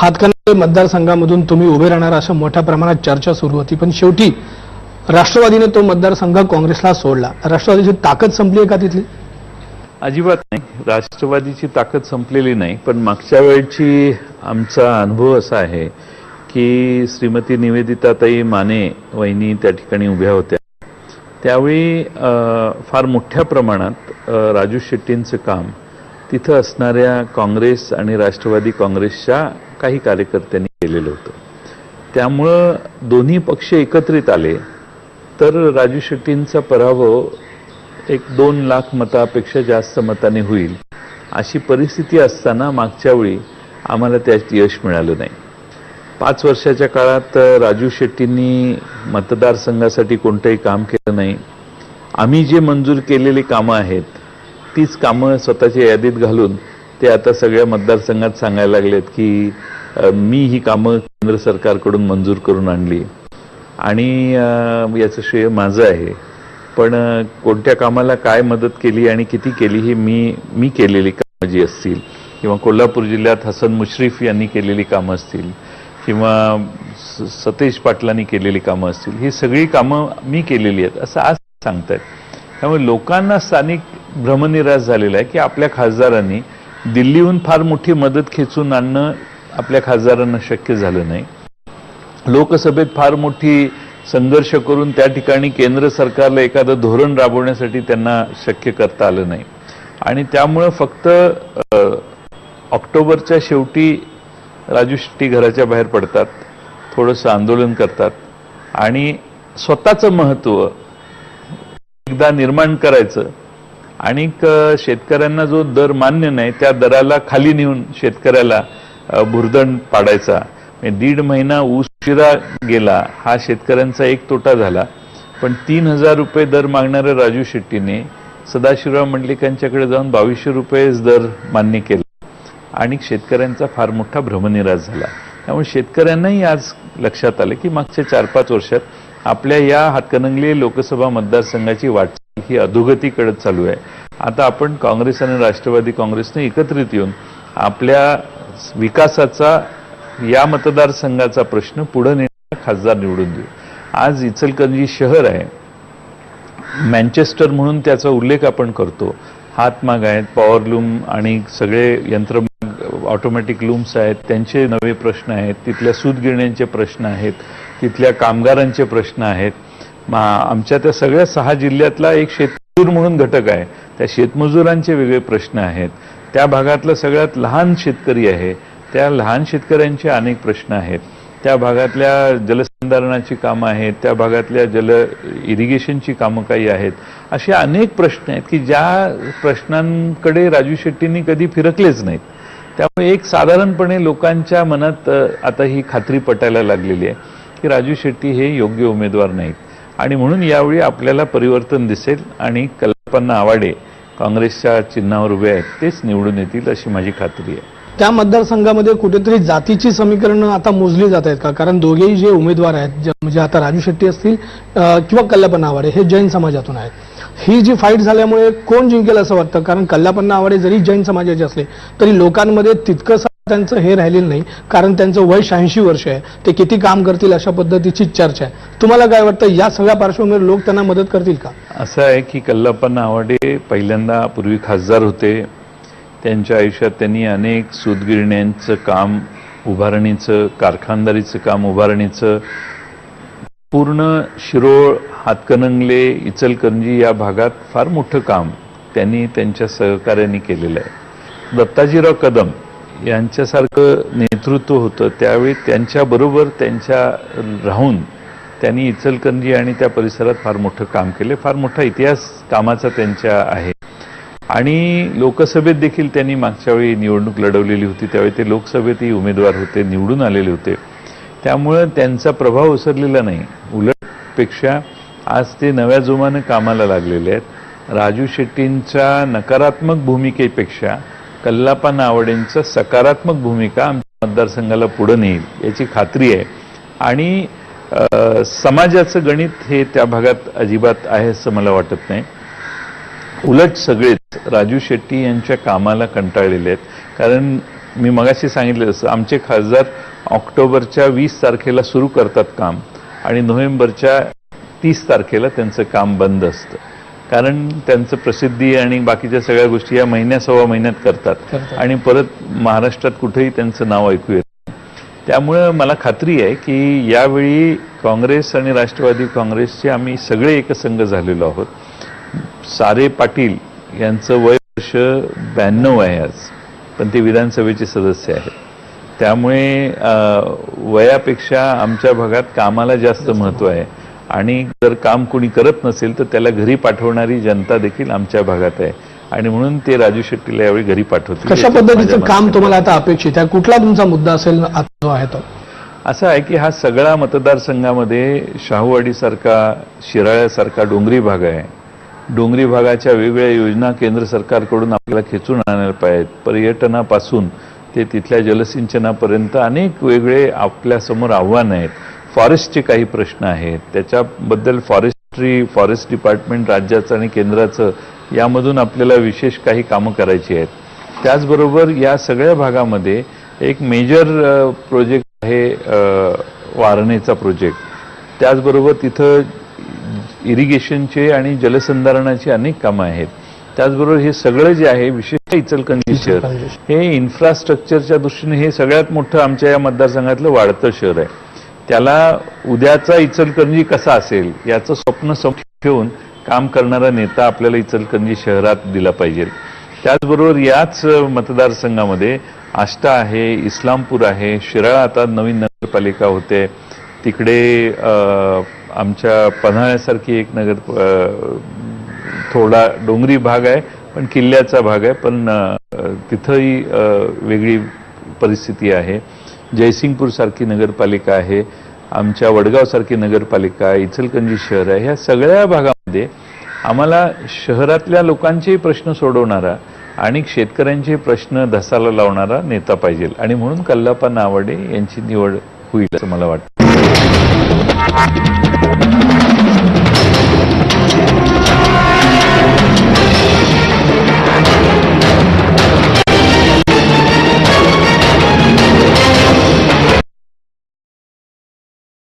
हातकणंगले मतदारसंघामधून तुम्ही उभे राहणार अशा मोठ्या प्रमाणात चर्चा सुरू होती. पण शेवटी राष्ट्रवादीने तो मतदारसंघ काँग्रेसला सोडला. राष्ट्रवादीची ताकद संपली आहे का तिथली? अजिबात नाही. राष्ट्रवादीची ताकद संपलेली नाही. पण मागच्या वेळची आमचा अनुभव असा आहे की श्रीमती निवेदिताताई माने वहिनी त्या ठिकाणी उभ्या होत्या. त्यावेळी फार मोठ्या प्रमाणात राजू शेट्टींचं काम तिथं असणाऱ्या काँग्रेस आणि राष्ट्रवादी काँग्रेसच्या काही कार्यकर्त्यांनी केलेलं होतं. त्यामुळं दोन्ही पक्ष एकत्रित आले. तर राजू शेट्टींचा पराभव एक दोन लाख मतापेक्षा जास्त मताने होईल. अशी परिस्थिती असताना मागच्या वेळी आम्हाला त्यात यश मिळालं नाही. पाच वर्षाच्या काळात राजू शेट्टींनी मतदारसंघासाठी कोणतंही काम केलं नाही. आम्ही जे मंजूर केलेली कामं आहेत तीच कामं स्वतःच्या यादीत घालून ते आता सगळ्या मतदारसंघात सांगायला लागलेत की मी ही कामं केंद्र सरकारकडून मंजूर करून आणली. आणि याचं श्रेय माझं आहे. पण कोणत्या कामाला काय मदत केली आणि किती केली ही मी मी केलेली कामं जी असतील किंवा कोल्हापूर जिल्ह्यात हसन मुश्रीफ यांनी केलेली कामं असतील किंवा सतेश सतेज पाटलांनी केलेली कामं असतील ही सगळी कामं मी केलेली आहेत असं आज सांगतायत. त्यामुळे लोकांना स्थानिक भ्रमनिराश झालेला आहे की आपल्या खासदारांनी दिल्लीहून फार मोठी मदत खेचून आणणं आपल्या खासदारांना शक्य झालं नाही. लोकसभेत फार मोठी संघर्ष करून त्या ठिकाणी केंद्र सरकारला एखादं धोरण राबवण्यासाठी त्यांना शक्य करता आलं नाही. आणि त्यामुळं फक्त ऑक्टोबरच्या शेवटी राजू शेट्टी घराच्या बाहेर पडतात थोडंसं आंदोलन करतात आणि स्वतःचं महत्त्व एकदा निर्माण करायचं. आणि शेतकऱ्यांना जो दर मान्य नाही त्या दराला खाली नेऊन शेतकऱ्याला अ, भुर्दंड पाडायचा. दीड महिना उशिरा गेला. हा शेतकऱ्यांचा एक तोटा झाला. पण तीन हजार रुपये दर मागणाऱ्या राजू शेट्टीने सदाशिवराव मंडलिकांच्याकडे जाऊन बावीसशे रुपयेच दर मान्य केला. आणि शेतकऱ्यांचा फार मोठा भ्रमनिराश झाला. त्यामुळे शेतकऱ्यांनाही आज लक्षात आलं की मागच्या चार पाच वर्षात आपल्या या हातकणंगले लोकसभा मतदारसंघाची वाटचाल ही अधोगतीकडे चालू आहे. आता आपण काँग्रेस आणि राष्ट्रवादी काँग्रेसने एकत्रित येऊन आपल्या विकासाचा या मतदारसंघाचा प्रश्न पुढे नेणारा खासदार निवडून देऊ आज इचलकरंजी शहर आहे. मॅन्चेस्टर म्हणून त्याचा उल्लेख आपण करतो. हातमाग आहेत पॉवरलूम आणि सगळे यंत्र ऑटोमॅटिक लूम्स आहेत. त्यांचे नवे प्रश्न आहेत. तिथल्या सूतगिरण्यांचे प्रश्न आहेत. तिथल्या कामगारांचे प्रश्न आहेत. आमच्या त्या सगळ्या सहा जिल्ह्यातला एक शेतमजूर म्हणून घटक आहे. त्या शेतमजुरांचे वेगळे प्रश्न आहेत. त्या भागातलं सगळ्यात लहान शेतकरी आहे. त्या लहान शेतकऱ्यांचे अनेक प्रश्न आहेत. त्या भागातल्या जलसंधारणाची कामं आहेत. त्या भागातल्या जल इरिगेशनची कामं काही आहेत. असे अनेक प्रश्न आहेत की ज्या प्रश्नांकडे राजू शेट्टींनी कधी फिरकलेच नाहीत. त्यामुळे एक साधारणपणे लोकांच्या मनात आता ही खात्री पटायला लागलेली आहे की राजू शेट्टी हे योग्य उमेदवार नाहीत. आणि म्हणून यावेळी आपल्याला परिवर्तन दिसेल आणि कल्पना आवाडे काँग्रेसच्या चिन्हावर उभे आहेत तेच निवडून येतील अशी माझी खात्री आहे. त्या मतदारसंघामध्ये कुठेतरी जातीची समीकरणं आता मोजली जात आहेत का? कारण दोघेही जे उमेदवार आहेत म्हणजे आता राजू शेट्टी असतील किंवा कल्लापन्ना आवाडे हे जैन समाजातून आहेत. ही जी फाईट झाल्यामुळे कोण जिंकेल असं वाटतं? कारण कल्लापन्ना आवाडे जरी जैन समाजाचे असले तरी लोकांमध्ये तितकंसं त्यांचं हे राहिलेलं नाही. कारण त्यांचं वय शहाऐंशी वर्ष आहे. ते किती काम करतील अशा पद्धतीची चर्चा आहे. तुम्हाला काय वाटतं या सगळ्या पार्श्वभूमीवर लोक त्यांना मदत करतील का? असं आहे की कल्लप्पा आवाडे पहिल्यांदा पूर्वी खासदार होते. त्यांच्या आयुष्यात त्यांनी अनेक सूतगिरण्यांचं काम उभारणीचं कारखानदारीचं काम उभारणीचं पूर्ण शिरोळ हातकणंगले इचलकरंजी या भागात फार मोठं काम त्यांनी त्यांच्या सहकार्याने केलेलं आहे. दत्ताजीराव कदम यांच्यासारखं नेतृत्व होतं त्यावेळी त्यांच्याबरोबर त्यांच्या राहून त्यांनी इचलकरंजी आणि त्या परिसरात फार मोठं काम केले. फार मोठा इतिहास कामाचा त्यांच्या आहे. आणि लोकसभेत देखील त्यांनी मागच्या वेळी निवडणूक लढवलेली होती त्यावेळी ते लोकसभेतही उमेदवार होते निवडून आलेले होते. त्यामुळं त्यांचा प्रभाव ओसरलेला नाही. उलटपेक्षा आज ते नव्या जोमानं कामाला लागलेले आहेत. राजू शेट्टींच्या नकारात्मक भूमिकेपेक्षा कल्लापा नावडेंचं सकारात्मक भूमिका आमच्या मतदारसंघाला पुढे नेईल याची खात्री आहे. आणि समाजाचं गणित हे त्या भागात अजिबात आहे असं मला वाटत नाही. उलट सगळेच राजू शेट्टी यांच्या कामाला कंटाळलेले आहेत. कारण मी मगाशी सांगितलं असं आमचे खासदार ऑक्टोबरच्या वीस तारखेला सुरू करतात काम आणि नोव्हेंबरच्या तीस तारखेला त्यांचं काम बंद असतं. कारण त्यांचं प्रसिद्धी आणि बाकीच्या सगळ्या गोष्टी या महिन्या सव्वा महिन्यात करतात. आणि परत महाराष्ट्रात कुठेही त्यांचं नाव ऐकू येत. त्यामुळं मला खात्री आहे की यावेळी काँग्रेस आणि राष्ट्रवादी काँग्रेसचे आम्ही सगळे एकसंघ झालेलो आहोत सारे पाटील यांचं वय वर्ष ब्याण्णव आहे आज पण ते विधानसभेचे सदस्य आहेत त्यामुळे वयापेक्षा आमच्या भागात कामाला जास्त महत्त्व आहे आणि जर काम कोणी करत नसेल तर त्याला घरी पाठवणारी जनता देखील आमच्या भागात आहे. आणि म्हणून ते राजू शेट्टीला यावेळी घरी पाठवतील. कशा पद्धतीचं काम तुम्हाला आता अपेक्षित आहे? कुठला तुमचा मुद्दा असेल जो आहे तो? असं आहे की हा सगळा मतदारसंघामध्ये शाहूवाडीसारखा शिराळ्यासारखा डोंगरी भाग आहे. डोंगरी भागाच्या वेगवेगळ्या योजना केंद्र सरकारकडून आपल्याला खेचून आणायला पाहिजेत. पर्यटनापासून ते तिथल्या जलसिंचनापर्यंत अनेक वेगळे आपल्यासमोर आव्हानं आहेत. फॉरेस्टचे काही प्रश्न आहेत. त्याच्याबद्दल फॉरेस्ट्री फॉरेस्ट डिपार्टमेंट राज्याचं आणि केंद्राचं यामधून आपल्याला विशेष काही कामं करायची आहेत. त्याचबरोबर या सगळ्या भागामध्ये एक मेजर प्रोजेक्ट आहे वारणेचा प्रोजेक्ट. त्याचबरोबर तिथं इरिगेशनचे आणि जलसंधारणाची अनेक कामं आहेत. त्याचबरोबर हे सगळं जे आहे विशेषतः इचलकरंजी. शहर. हे इन्फ्रास्ट्रक्चरच्या दृष्टीने हे सगळ्यात मोठं आमच्या या मतदारसंघातलं वाढतं शहर आहे. त्याला उद्याचा इचलकरंजी कसा असेल याचं स्वप्न ठेवून काम करणारा नेता आपल्याला इचलकरंजी शहरात दिला पाहिजे. त्याचबरोबर याच मतदारसंघामध्ये आष्टा आहे इस्लामपूर आहे शिराळा आता नवीन नगरपालिका होते. तिकडे आमच्या पन्हाळ्यासारखी एक नगर थोडा डोंगरी भाग आहे पण किल्ल्याचा भाग आहे पण तिथंही वेगळी परिस्थिती आहे. जयसिंगपूरसारखी नगरपालिका आहे आमच्या वडगावसारखी नगरपालिका आहे इचलकंजी शहर आहे ह्या सगळ्या भागामध्ये आम्हाला शहरातल्या लोकांचेही प्रश्न सोडवणारा आणि शेतकऱ्यांचे प्रश्न धसाला लावणारा नेता पाहिजे. आणि म्हणून कल्लापा नावाडे यांची निवड होईल असं मला वाटतं.